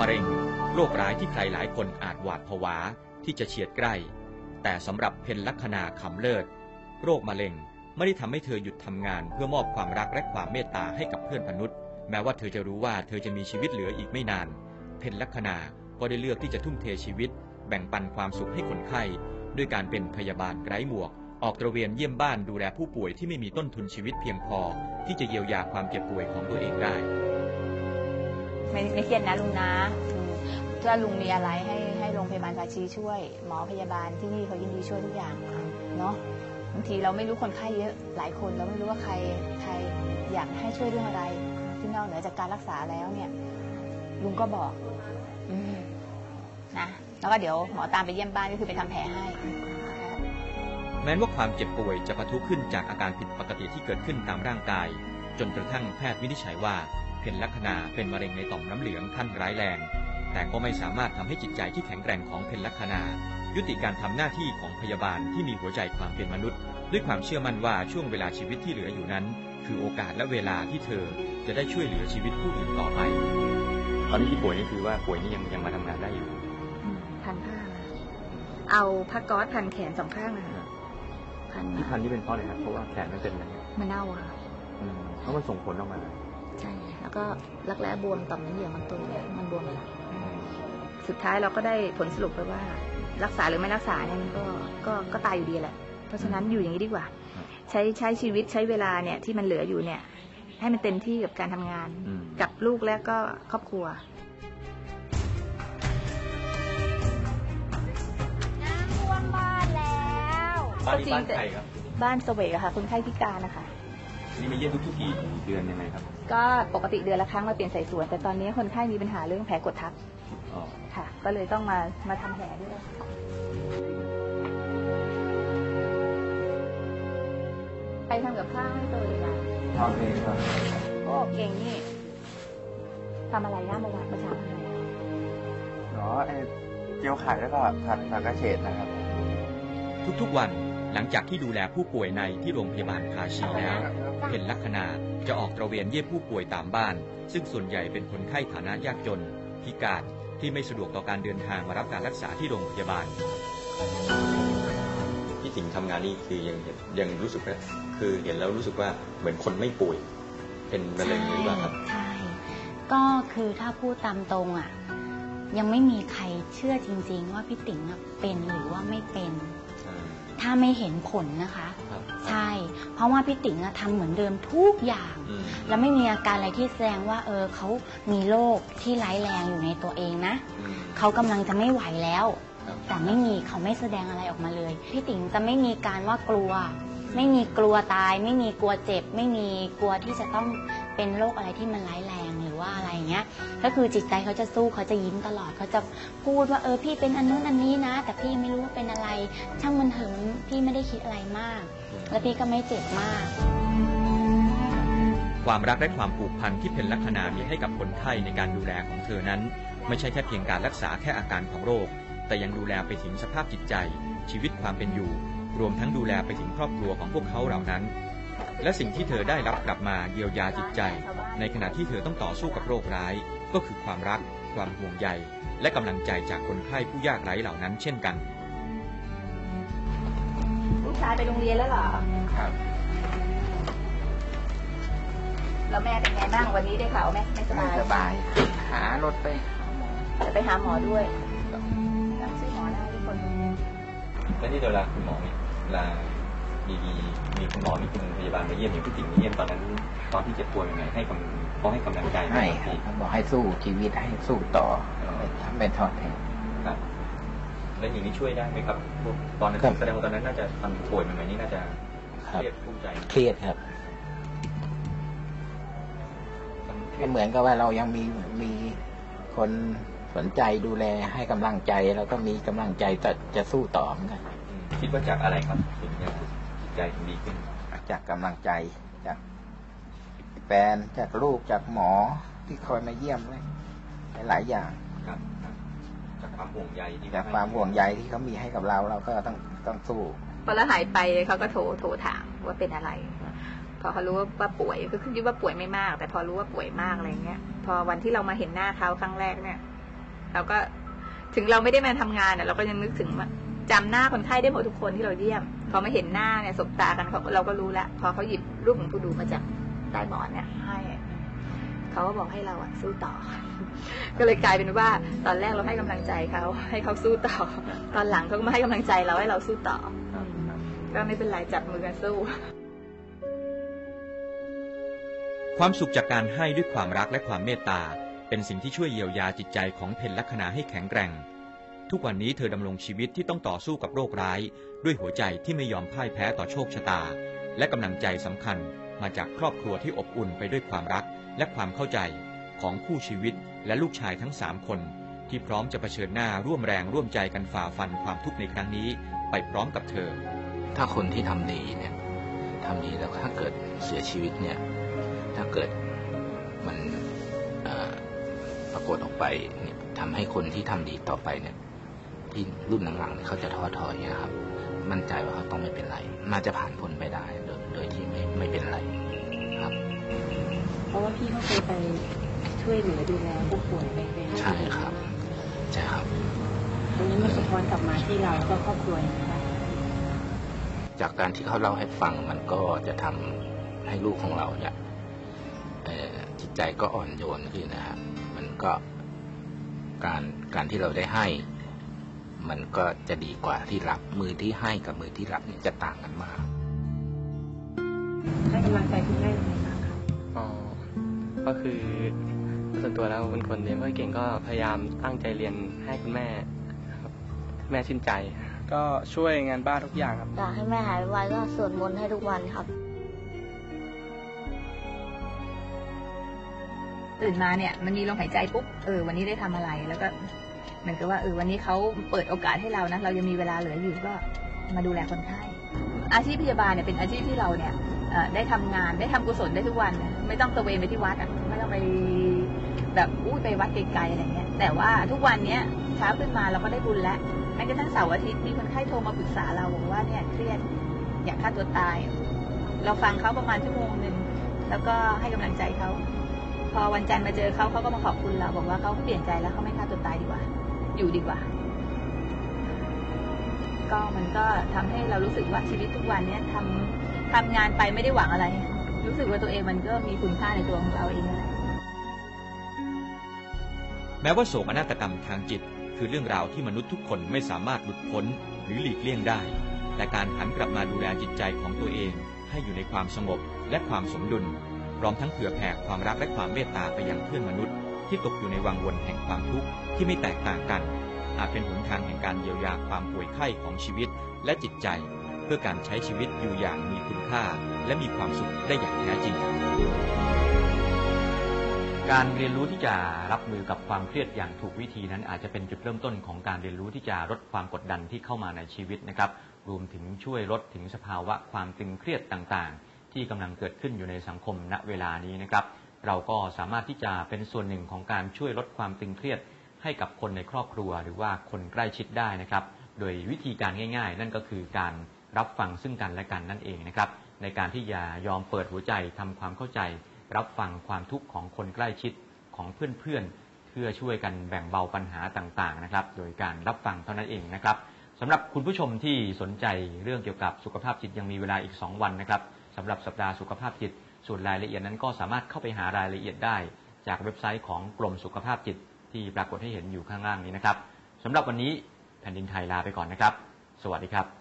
มะเร็ง โรคร้ายที่ใครหลายคนอาจหวาดผวาที่จะเฉียดใกล้ แต่สำหรับเพนลัคนาขำเลิศ โรคมะเร็งไม่ได้ทำให้เธอหยุดทำงาน เพื่อมอบความรักและความเมตตาให้กับเพื่อนมนุษย์ แม้ว่าเธอจะรู้ว่าเธอจะมีชีวิตเหลืออีกไม่นาน เพนลัคนาก็ได้เลือกที่จะทุ่มเทชีวิต แบ่งปันความสุขให้คนไข้ ด้วยการเป็นพยาบาลไร้หมวก ออกตระเวนเยี่ยมบ้านดูแลผู้ป่วยที่ไม่มีต้นทุนชีวิตเพียงพอ ที่จะเยียวยาความเจ็บป่วยของตัวเองได้ ไม่ไม่เครียดนะลุงนะอืมถ้าลุงมีอะไรให้ให้โรงพยาบาลภาชีช่วย หมอพยาบาลที่นี่เขายินดีช่วยทุกอย่างเนาะบางทีเราไม่รู้คนไข้เยอะหลายคนเราไม่รู้ว่าใครใครอยากให้ช่วยเรื่องอะไร ที่นอกเหนือจากการรักษาแล้วเนี่ย ลุงก็บอกอมนะแล้วก็เดี๋ยวหมอตามไปเยี่ยมบ้านก็คือไปทำแผลให้ แม้ว่าความเจ็บป่วยจะปะทุขึ้นจากอาการผิดปกติที่เกิดขึ้นตามร่างกาย จนกระทั่งแพทย์วินิจฉัยว่า เพนลัคนาเป็นมะเร็งในต่อมน้ำเหลืองขั้นร้ายแรง แต่ก็ไม่สามารถทำให้จิตใจที่แข็งแกร่งของเพนลัคนา ยุติการทำหน้าที่ของพยาบาลที่มีหัวใจความเป็นมนุษย์ ด้วยความเชื่อมั่นว่าช่วงเวลาชีวิตที่เหลืออยู่นั้น คือโอกาสและเวลาที่เธอจะได้ช่วยเหลือชีวิตผู้อื่นต่อไปตอนนี้ที่ป่วยนี่คือว่าป่วยนี่ยังยังมาทำงานได้อยู่พันผ้านะเอาผ้าก๊อซพันแขนสองข้างนะคะพันที่พันนี่เป็นเพราะอะไรครับเพราะว่าแขนมันเป็นอะไรมันเน่าอะค่ะอืมเพราะมันส่งผลออกมาใช่ แล้วก็รักแร้บวมต่อมน้ำเหลืองมันโตมันบวมไปแล้วสุดท้ายเราก็ได้ผลสรุปไปว่า รักษาหรือไม่รักษาเนี่ยมันก็ก็ก็ตายอยู่ดีแหละ เพราะฉะนั้นอยู่อย่างนี้ดีกว่าครับใช้ใช้ชีวิตใช้เวลาเนี่ยที่มันเหลืออยู่เนี่ย ให้มันเต็มที่กับการทำงานอืมกับลูกและก็ครอบครัวน้ำท่วมบ้านแล้วบ้านนี้ก็จริงบ้านแต่ใครครับบ้านเสวกอะค่ะคนไข้พิการนะคะ นี่มาเยี่ยมทุกๆกี่เดือนยังไงครับก็ปกติเดือนละครั้งมาเปลี่ยนสายสวน แต่ตอนนี้คนไข้มีปัญหาเรื่องแผลกดทับอ๋อ ค่ะ ก็เลยต้องมามาทำแผลด้วย ไปทำกับข้าวให้ตัวเองอะทำเองครับโอ้เก่งนี่ทำอะไรย่าเมื่อวานเมื่อเช้าทำอะไรอะเนาะไอ้เจียวไข่แล้วก็ผัดผักกระเฉดนะครับ ทุกๆวัน หลังจากที่ดูแลผู้ป่วยในที่โรงพยาบาลภาชีแล้ว เพนลัคนาจะออกตระเวนเยี่ยมผู้ป่วยตามบ้าน ซึ่งส่วนใหญ่เป็นคนไข้ฐานะยากจน พิการที่ไม่สะดวกต่อการเดินทางมารับการรักษาที่โรงพยาบาลพี่ติ๋งทำงานนี่คือยังยังรู้สึกว่าคือเห็นแล้วรู้สึกว่าเหมือนคนไม่ป่วย เป็นมะเร็งหรือเปล่าครับใช่ก็คือถ้าพูดตามตรงอะยังไม่มีใครเชื่อจริง ๆ ว่าพี่ติ๋งอะเป็นหรือว่าไม่เป็น ถ้าไม่เห็นผลนะคะ ครับใช่ เพราะว่าพี่ติ๋งอะทำเหมือนเดิมทุกอย่าง อืมแล้วไม่มีอาการอะไรที่แสดงว่าเออเขามีโรคที่ร้ายแรงอยู่ในตัวเองนะ อืม เขากำลังจะไม่ไหวแล้ว ครับ แต่ไม่มีเขาไม่แสดงอะไรออกมาเลย พี่ติ๋งจะไม่มีการว่ากลัว ไม่มีกลัวตาย ไม่มีกลัวเจ็บ ไม่มีกลัวที่จะต้องเป็นโรคอะไรที่มันร้ายแรงหรือ ว่าอะไรเงี้ย ก็คือจิตใจเขาจะสู้เขาจะยิ้มตลอดเขาจะพูดว่าเออพี่เป็นอันนู้นอันนี้นะ แต่พี่ไม่รู้ว่าเป็นอะไร ช่างมันเถอะพี่ไม่ได้คิดอะไรมาก แล้วพี่ก็ไม่เจ็บมาก ความรักและความผูกพันที่เพนลัคนามีให้กับคนไข้ในการดูแลของเธอนั้น ไม่ใช่แค่เพียงการรักษาแค่อาการของโรค แต่ยังดูแลไปถึงสภาพจิตใจ ชีวิตความเป็นอยู่ รวมทั้งดูแลไปถึงครอบครัวของพวกเขาเหล่านั้น และสิ่งที่เธอได้รับกลับมาเยียวยาจิตใจ ในขณะที่เธอต้องต่อสู้กับโรคร้าย ก็คือความรัก ความห่วงใย และกำลังใจจากคนไข้ผู้ยากไร้เหล่านั้นเช่นกัน ลูกชายไปโรงเรียนแล้วเหรอ ครับ แล้วแม่เป็นไงบ้างวันนี้ได้ข่าวว่าแม่ไม่สไม่บายสบาย หารถไปหาหมอจะไปหาหมอด้วยจำชื่อหมอได้ทุกคน และที่เวลาคุณหมอเนี่ยเวลา มีมีคุณหมอมีคุณพยาบาลมาเยี่ยมอย่างพี่ติ๋งมาเยี่ยมตอนนั้นตอนที่เจ็บป่วยยังไงให้กำเขาให้กำลังใจไหมให้พี่เขาบอกให้สู้ชีวิตให้สู้ต่อไม่ทำไม่ทอดแท้ครับ แล้วอย่างนี้ช่วยได้ไหมครับพวกตอนนั้นครับแสดงว่าตอนนั้นน่าจะตอนป่วยใหม่ๆนี่น่าจะคเครับรียดกุ้มใจเครียดครับก็เหมือนกับว่าเรายังมีมีคนสนใจดูแลให้กำลังใจ แล้วก็มีกำลังใจจะจะสู้ต่อเหมือนกันอืมคิดว่าจากอะไรครับถึงจะจิต ใจถึงดีขึ้น จากกำลังใจจากแฟนจากลูกจากหมอที่คอยมาเยี่ยมเลยหลายๆอย่างครับครับจากความห่วงใยที่จากความห่วงใยที่เขามีให้กับเราเราก็ต้องต้องสู้พอเราหายไปเขาก็โทรโทรถามว่าเป็นอะไร พอเขารู้ว่าป่วยก็คือคิดว่าป่วยไม่มาก แต่พอรู้ว่าป่วยมากอะไรเงี้ย พอวันที่เรามาเห็นหน้าเขาครั้งแรกเนี่ย เราก็ถึงเราไม่ได้มาทำงานเนี่ยเราก็ยังนึกถึงว่าจำหน้าคนไข้ได้หมดทุกคนที่เราเยี่ยม พอมาเห็นหน้าเนี่ยสบตากันเขาเราก็รู้แล้วพอเขาหยิบรูปของผู้ดูมาจากใต้หมอนเนี่ยให้เขาก็บอกให้เราอะสู้ต่อ ก็เลยกลายเป็นว่า ตอนแรกเราให้กำลังใจเขาให้เขาสู้ต่อ ตอนหลังเขาก็มาให้กำลังใจเราให้เราสู้ต่อก็ไม่เป็นไรจับมือกันสู้ ความสุขจากการให้ด้วยความรักและความเมตตา เป็นสิ่งที่ช่วยเยียวยาจิตใจของเพนลักษณาให้แข็งแกร่ง ทุกวันนี้เธอดำรงชีวิตที่ต้องต่อสู้กับโรคร้าย ด้วยหัวใจที่ไม่ยอมพ่ายแพ้ต่อโชคชะตา และกำลังใจสำคัญมาจากครอบครัวที่อบอุ่นไปด้วยความรักและความเข้าใจของคู่ชีวิตและลูกชายทั้งสามคน ที่พร้อมจะเผชิญหน้าร่วมแรงร่วมใจกันฝ่าฟันความทุกข์ในครั้งนี้ ไปพร้อมกับเธอ ถ้าคนที่ทำดีเนี่ยทำดีแล้วถ้าเกิดเสียชีวิตเนี่ยถ้าเกิดมันปรากฏออกไปเนี่ยทำให้คนที่ทำดีต่อไปเนี่ย ที่รุ่นหลังๆเนี่ยเขาจะท้อถอยนะครับ มั่นใจว่าเขาต้องไม่เป็นไร น่าจะผ่านพ้นไปได้โดยโดยที่ไม่ไม่เป็นไรครับ เพราะว่าพี่เขาเคยไปช่วยเหลือดูแลผู้ป่วยไปไปห้ใช่ครับใช่ครับตรงนี้มันสะท้อนกลับมาที่เราแล้วก็ครอบครัวอย่างไรจากการที่เขาเล่าให้ฟังมันก็จะทำให้ลูกของเราเนี่ยเอ่อจิตใจก็อ่อนโยนขึ้นนะฮะมันก็การการที่เราได้ให้ มันก็จะดีกว่าที่รับ มือที่ให้กับมือที่รับเนี่ยจะต่างกันมากให้กำลังใจคุณแม่ยังไงบ้างคะอ๋อก็คือส่วนตัวแล้วเป็นคนเรียนไม่ค่อยเก่งก็พยายามตั้งใจเรียนให้คุณแม่ครับแม่ชื่นใจ ก็ช่วยงานบ้านทุกอย่างครับอยากให้แม่หายไวๆก็สวดมนต์ให้ทุกวันครับ ตื่นมาเนี่ย มันมีลมหายใจปุ๊บเออวันนี้ได้ทำอะไรแล้วก็ เหมือนกับว่าเออวันนี้เขาเปิดโอกาสให้เรานะเรายังมีเวลาเหลืออยู่ก็มาดูแลคนไข้อาชีพพยาบาลเนี่ยเป็นอาชีพที่เราเนี่ยได้ทำงานได้ทำกุศลได้ทุกวัน ไม่ต้องตะเวนไปที่วัดอะไม่ต้องไปแบบอุ้ยไปวัดไกลๆอะไรเงี้ยแต่ว่าทุกวันเนี้ยเช้าขึ้นมาเราก็ได้บุญแล้วแม้กระทั่งเสาร์อาทิตย์มีคนไข้โทรมาปรึกษาเราบอกว่าเนี่ยเครียดอยากฆ่าตัวตาย เราฟังเขาประมาณชั่วโมงหนึ่งแล้วก็ให้กำลังใจเขาพอวันจันทร์มาเจอเขาเขาก็มาขอบคุณเราบอกว่าเขาเปลี่ยนใจแล้วเขาไม่ฆ่าตัวตายดีกว่า อยู่ดีกว่า ก็มันก็ทำให้เรารู้สึกว่าชีวิตทุกวันเนี้ยทำทำงานไปไม่ได้หวังอะไร รู้สึกว่าตัวเองมันก็มีคุณค่าในตัวของเราเองนั่นแหละแม้ว่าโศกนาฏกรรมทางจิต คือเรื่องราวที่มนุษย์ทุกคนไม่สามารถหลุดพ้นหรือหลีกเลี่ยงได้ แต่การหันกลับมาดูแลจิตใจของตัวเอง ให้อยู่ในความสงบและความสมดุลพร้อมทั้งเผื่อแผ่ความรักและความเมตตาไปยังเพื่อนมนุษย์ ที่ตกอยู่ในวังวนแห่งความทุกข์ที่ไม่แตกต่างกัน อาจเป็นหนทางแห่งการเยียวยาความป่วยไข้ของชีวิตและจิตใจ เพื่อการใช้ชีวิตอยู่อย่างมีคุณค่า และมีความสุขได้อย่างแท้จริง การเรียนรู้ที่จะรับมือกับความเครียดอย่างถูกวิธีนั้นอาจจะเป็นจุดเริ่มต้นของการเรียนรู้ที่จะลดความกดดันที่เข้ามาในชีวิตนะครับ รวมถึงช่วยลดถึงสภาวะความตึงเครียดต่างๆ ที่กำลังเกิดขึ้นอยู่ในสังคมณเวลานี้นะครับ เราก็สามารถที่จะเป็นส่วนหนึ่งของการช่วยลดความตึงเครียดให้กับคนในครอบครัว หรือว่าคนใกล้ชิดได้นะครับ โดยวิธีการง่าย ๆ นั่นก็คือการรับฟังซึ่งกันและกันนั่นเองนะครับ ในการที่จะยอมเปิดหัวใจทำความเข้าใจ รับฟังความทุกข์ของคนใกล้ชิดของเพื่อนๆเพื่อช่วยกันแบ่งเบาปัญหาต่างๆนะครับ โดยการรับฟังเท่านั้นเองนะครับสำหรับคุณผู้ชมที่สนใจเรื่องเกี่ยวกับสุขภาพจิตยังมีเวลาอีก 2 วันนะครับสำหรับสัปดาห์สุขภาพจิต ส่วนรายละเอียดนั้นก็สามารถเข้าไปหารายละเอียดได้ จากเว็บไซต์ของกรมสุขภาพจิตที่ปรากฏให้เห็นอยู่ข้างล่างนี้นะครับสำหรับวันนี้แผ่นดินไทยลาไปก่อนนะครับ สวัสดีครับ